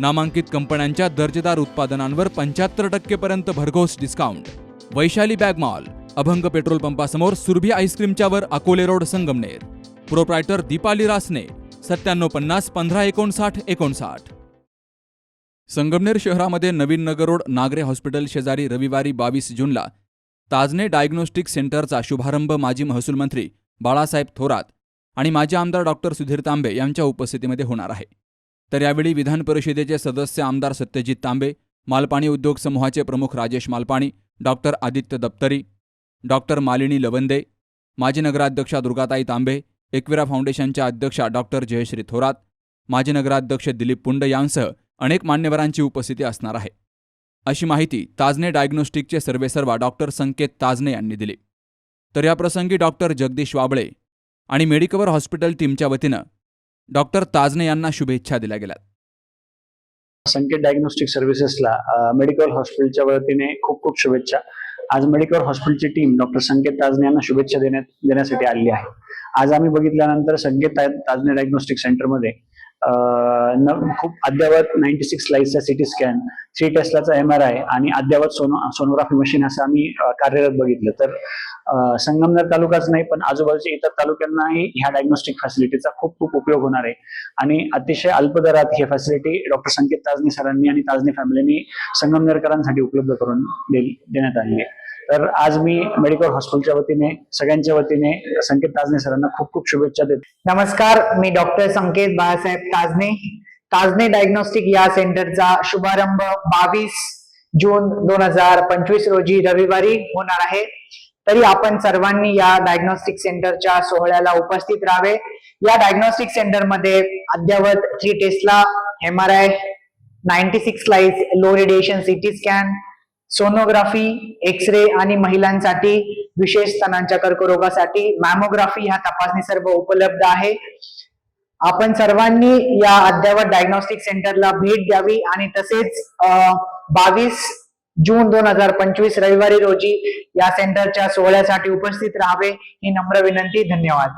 नामांकित कंपन्यांच्या दर्जेदार उत्पादनांवर पंच्याहत्तर टक्केपर्यंत भरघोस discount Vaishali bag mall Abhang petrol पंपासमोर Surabhi आईस्क्रीमच्यावर अकोले रोड संगमनेर. प्रोप्रायटर दीपाली रासने सत्त्याण्णव पन्नास पंधरा एकोणसाठ एकोणसाठ. संगमनेर शहरामध्ये नवीन नगर रोड नागरे हॉस्पिटल शेजारी रविवारी बावीस जूनला ताजने डायग्नोस्टिक सेंटरचा शुभारंभ माजी महसूल मंत्री बाळासाहेब थोरात आणि माजी आमदार डॉक्टर सुधीर तांबे यांच्या उपस्थितीमध्ये होणार आहे. तर यावेळी विधान परिषदेचे सदस्य आमदार सत्यजित तांबे मालपाणी उद्योग समूहाचे प्रमुख राजेश मालपाणी डॉक्टर आदित्य दप्तरी डॉक्टर मालिनी लवंदे माजी नगराध्यक्षा दुर्गाताई तांबे एकविरा फाउंडेशनच्या अध्यक्षा डॉक्टर जयश्री थोरात माजी नगराध्यक्ष दिलीप पुंड यांसह अनेक मान्यवरांची उपस्थिती असणार आहे. अशी माहिती ताजने डायग्नोस्टिकचे सर्वेसर्वा डॉक्टर संकेत ताजने यांनी दिली. तर याप्रसंगी डॉक्टर जगदीश वाबळे आणि मेडिकवर हॉस्पिटल टीमच्या वतीनं डॉक्टर ताजने यांना शुभेच्छा दिल्या गेल्या संकेत डायग्नोस्टिक सर्व्हिसेसला मेडिकल हॉस्पिटलच्या वतीने खूप खूप शुभेच्छा. आज मेडिकल हॉस्पिटलची टीम डॉक्टर संकेत ताजने यांना शुभेच्छा देण्यात देण्यासाठी आलेली आहे. आज आम्ही बघितल्यानंतर संकेत ताजने डायग्नोस्टिक सेंटरमध्ये खूप अद्ययावत नाईन्टी सिक्स लाईटचा सिटी स्कॅन थ्री टेस्लाचा एम आर आय आणि अद्ययावत सोनो सोनोग्राफी मशीन असं आम्ही कार्यरत बघितलं. तर संगमनेर तालुकाच नाही पण आजूबाजूच्या इतर तालुक्यांनाही ह्या डायग्नोस्टिक फॅसिलिटीचा खूप खूप उपयोग होणार आहे. आणि अतिशय अल्प दरात ही फॅसिलिटी डॉक्टर संकेत ताजनी सरांनी आणि ताजनी फॅमिलीनी संगमनेरकरांसाठी उपलब्ध करून देण्यात आली आहे. तर आज मी मेडिकल हॉस्पिटलच्या वतीने सगळ्यांच्या वतीने संकेत ताजने सरांना खूप खूप शुभेच्छा देतो. नमस्कार मी डॉक्टर संकेत बाळासाहेब ताजने. ताजने डायग्नोस्टिक या सेंटरचा शुभारंभ बावीस जून दोन हजार पंचवीस रोजी रविवारी होणार आहे. तरी आपण सर्वांनी या डायग्नोस्टिक सेंटरच्या सोहळ्याला उपस्थित राहावे. या डायग्नोस्टिक सेंटरमध्ये अद्ययावत three Tesla M R I ninety six light low radiation CT scan sonography X ray आणि महिलांसाठी विशेष स्तनांच्या कर्करोगासाठी मॅमोग्राफी ह्या तपासणी सर्व उपलब्ध आहे. आपण सर्वांनी या अद्ययावत डायग्नोस्टिक सेंटरला भेट द्यावी आणि तसेच बावीस जून दोन हजार पंचवीस रविवारी रोजी या सेंटरच्या सोहळ्यासाठी उपस्थित राहावे ही नम्र विनंती धन्यवाद.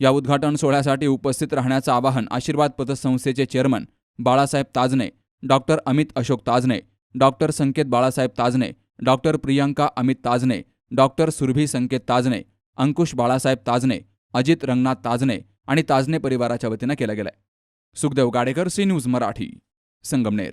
या उद्घाटन सोहळ्यासाठी उपस्थित राहण्याचं आवाहन आशीर्वाद पतसंस्थेचे chairman Balasaheb Tajane doctor Amit Ashok Tajane doctor Sanket Balasaheb Tajane doctor Priyanka Amit Tajane doctor Surabhi Sanket Tajane Ankush Balasaheb Tajane Ajit Ranganath Tajane आणि ताजने परिवाराच्या वतीनं केलं गेलंय. Sukhdev Gadekar C news Marathi Sangamner.